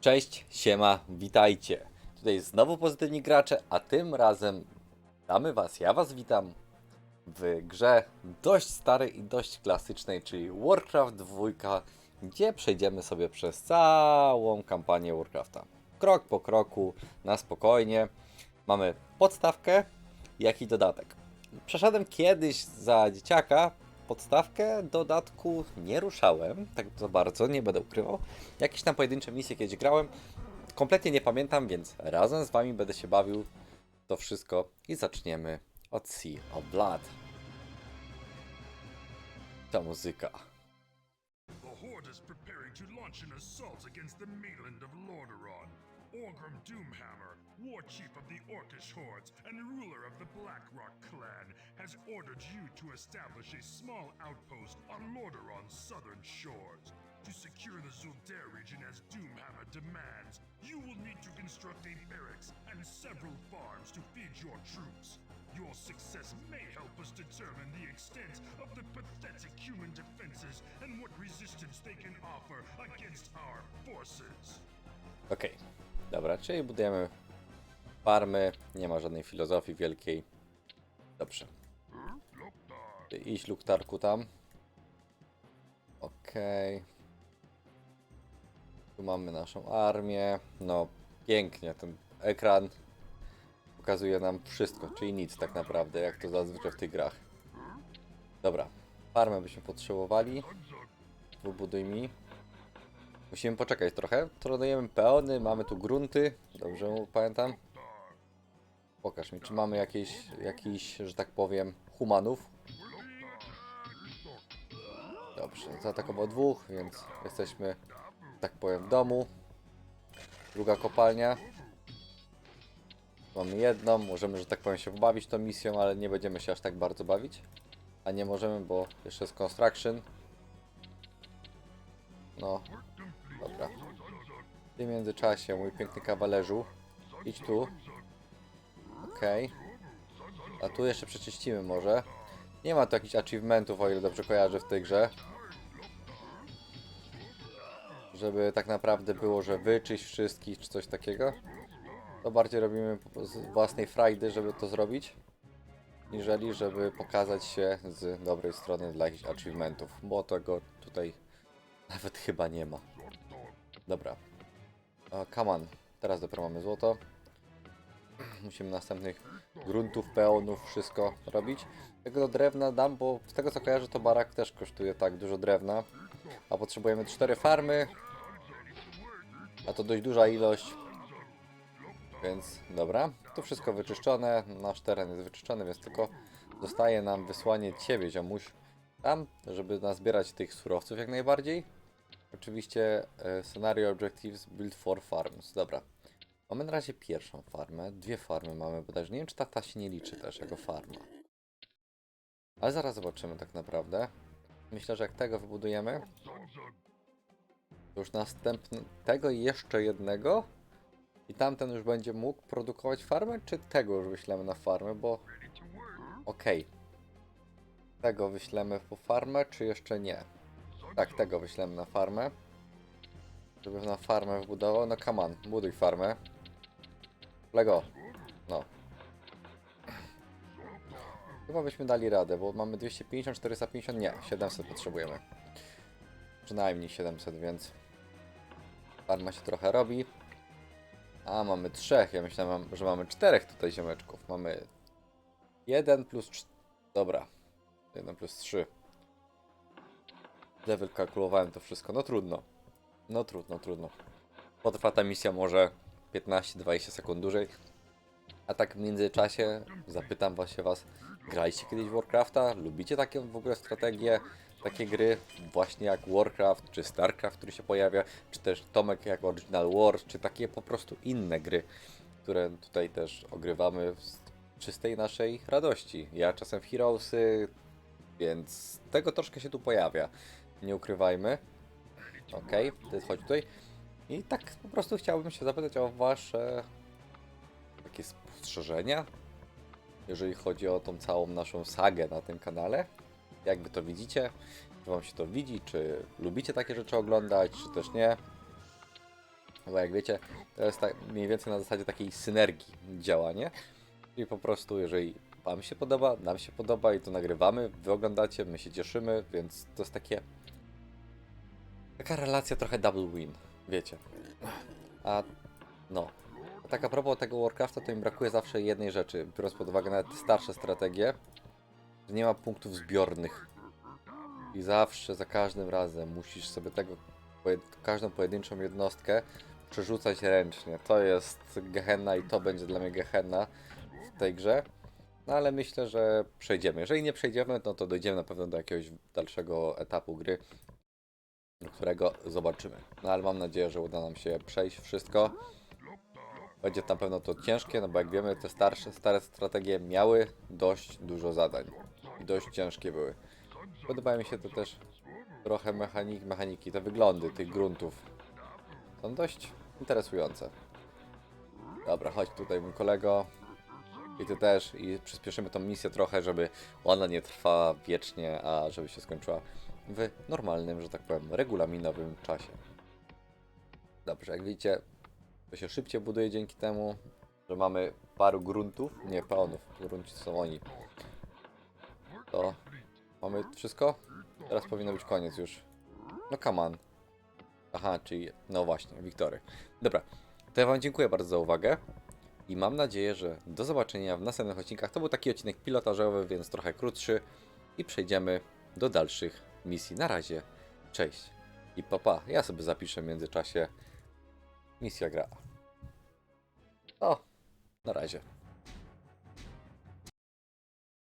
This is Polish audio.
Cześć, siema, witajcie. Tutaj znowu pozytywni gracze, a tym razem witamy was, ja was witam w grze dość starej i dość klasycznej, czyli Warcraft 2, gdzie przejdziemy sobie przez całą kampanię Warcrafta. Krok po kroku, na spokojnie. Mamy podstawkę, jak i dodatek. Przeszedłem kiedyś za dzieciaka podstawkę, dodatku nie ruszałem, tak za bardzo, nie będę ukrywał. Jakieś tam pojedyncze misje kiedyś grałem, kompletnie nie pamiętam, więc razem z wami będę się bawił to wszystko i zaczniemy od Sea of Blood. Ta muzyka. The Horde is preparing to launch an assault against the mainland of Lordaeron. Orgrim Doomhammer, war chief of the Orcish hordes and ruler of the Blackrock clan, has ordered you to establish a small outpost on Lordaeron's southern shores. To secure the Zuldair region as Doomhammer demands, you will need to construct a barracks and several farms to feed your troops. Your success may help us determine the extent of the pathetic human defenses and what resistance they can offer against our forces. Okej, dobra, czyli budujemy farmy, nie ma żadnej filozofii wielkiej. Dobrze. Ty Idź luktarku tam. Okej. Tu mamy naszą armię. No, pięknie, ten ekran pokazuje nam wszystko, czyli nic tak naprawdę, jak to zazwyczaj w tych grach. Dobra, farmę byśmy potrzebowali. Wybuduj mi. Musimy poczekać trochę. Tronujemy peony, mamy tu grunty. Dobrze pamiętam. Pokaż mi, czy mamy jakieś, jakiś, że tak powiem, humanów. Dobrze, zaatakował dwóch, więc jesteśmy, tak powiem, w domu. Druga kopalnia. Mamy jedną, możemy, że tak powiem, się pobawić tą misją, ale nie będziemy się aż tak bardzo bawić. A nie możemy, bo jeszcze jest construction. No, Dobra. W tym międzyczasie, mój piękny kawalerzu, idź tu. Okej. A tu jeszcze przeczyścimy może. Nie ma tu jakichś achievementów, o ile dobrze kojarzę w tej grze. Żeby tak naprawdę było, że wyczyść wszystkich, czy coś takiego. To bardziej robimy z własnej frajdy, żeby to zrobić. Niżeli, żeby pokazać się z dobrej strony dla jakichś achievementów. Bo tego tutaj nawet chyba nie ma. Dobra. O, come on. Teraz dopiero mamy złoto. Musimy następnych gruntów, peonów, wszystko robić. Tego do drewna dam, bo z tego co kojarzę to barak też kosztuje tak dużo drewna. A potrzebujemy 4 farmy. A to dość duża ilość. Więc dobra. To wszystko wyczyszczone. Nasz teren jest wyczyszczony, więc tylko zostaje nam wysłanie ciebie, ziomuś, tam, żeby nazbierać tych surowców jak najbardziej. Oczywiście e, scenario objectives build for farms. Dobra. Mamy na razie pierwszą farmę. Dwie farmy mamy bodajże. Nie wiem, czy ta, ta się nie liczy też jako farma. Ale zaraz zobaczymy tak naprawdę. Myślę, że jak tego wybudujemy, to już i jeszcze jednego i tamten już będzie mógł produkować farmę, czy tego już wyślemy na farmę, bo... Okej. Tego wyślemy po farmę, czy jeszcze nie? Tak, tego wyślemy na farmę. Żeby na farmę wbudował. No on, buduj farmę. Lego. No. Chyba byśmy dali radę, bo mamy 250, 450, nie, 700 potrzebujemy. Przynajmniej 700, więc farma się trochę robi. A, mamy trzech. Ja myślałem, że mamy czterech tutaj ziomeczków. Mamy 1 plus 3. Dobra. 1 plus 3. Level kalkulowałem to wszystko. No trudno. No trudno, trudno. Potrwa ta misja może 15-20 sekund dłużej. A tak w międzyczasie zapytam właśnie was, graliście kiedyś Warcrafta? Lubicie takie w ogóle strategie, takie gry właśnie jak Warcraft, czy Starcraft, który się pojawia, czy też Tomek jak Original Wars, czy takie po prostu inne gry, które tutaj też ogrywamy z czystej naszej radości. Ja czasem w Heroesy, więc tego troszkę się tu pojawia. Nie ukrywajmy. Okej, ty chodź tutaj. I tak po prostu chciałbym się zapytać o wasze takie spostrzeżenia, jeżeli chodzi o tą całą naszą sagę na tym kanale. Jak wy to widzicie? Czy wam się to widzi? Czy lubicie takie rzeczy oglądać, czy też nie? Bo jak wiecie, to jest tak mniej więcej na zasadzie takiej synergii działanie. I po prostu, jeżeli Wam się podoba, nam się podoba i to nagrywamy, Wy oglądacie, my się cieszymy, więc to jest takie. Taka relacja trochę double win, wiecie. A no. Tak a propos tego Warcrafta, to mi brakuje zawsze jednej rzeczy, biorąc pod uwagę nawet starsze strategie, że nie ma punktów zbiornych. I zawsze, za każdym razem musisz sobie tego, każdą pojedynczą jednostkę przerzucać ręcznie. To jest gehenna i to będzie dla mnie gehenna w tej grze. No ale myślę, że przejdziemy. Jeżeli nie przejdziemy, no to dojdziemy na pewno do jakiegoś dalszego etapu gry, którego zobaczymy. No ale mam nadzieję, że uda nam się przejść wszystko. Będzie na pewno to ciężkie, no bo jak wiemy, te starsze, stare strategie miały dość dużo zadań. I dość ciężkie były. Podobają mi się to też trochę mechanik, mechaniki, te wyglądy tych gruntów. Są dość interesujące. Dobra, chodź tutaj mój kolego. I ty też. I przyspieszymy tą misję trochę, żeby ona nie trwała wiecznie, a żeby się skończyła w normalnym, że tak powiem, regulaminowym czasie. Dobrze, jak widzicie, to się szybciej buduje dzięki temu, że mamy paru gruntów. Nie, peonów. Grunci są oni. To mamy wszystko? Teraz powinno być koniec już. No come on. Aha, czyli no właśnie, Wiktory. Dobra, to ja wam dziękuję bardzo za uwagę i mam nadzieję, że do zobaczenia w następnych odcinkach. To był taki odcinek pilotażowy, więc trochę krótszy i przejdziemy do dalszych misji. Na razie, cześć i papa. Ja sobie zapiszę w międzyczasie misja gra. O, na razie.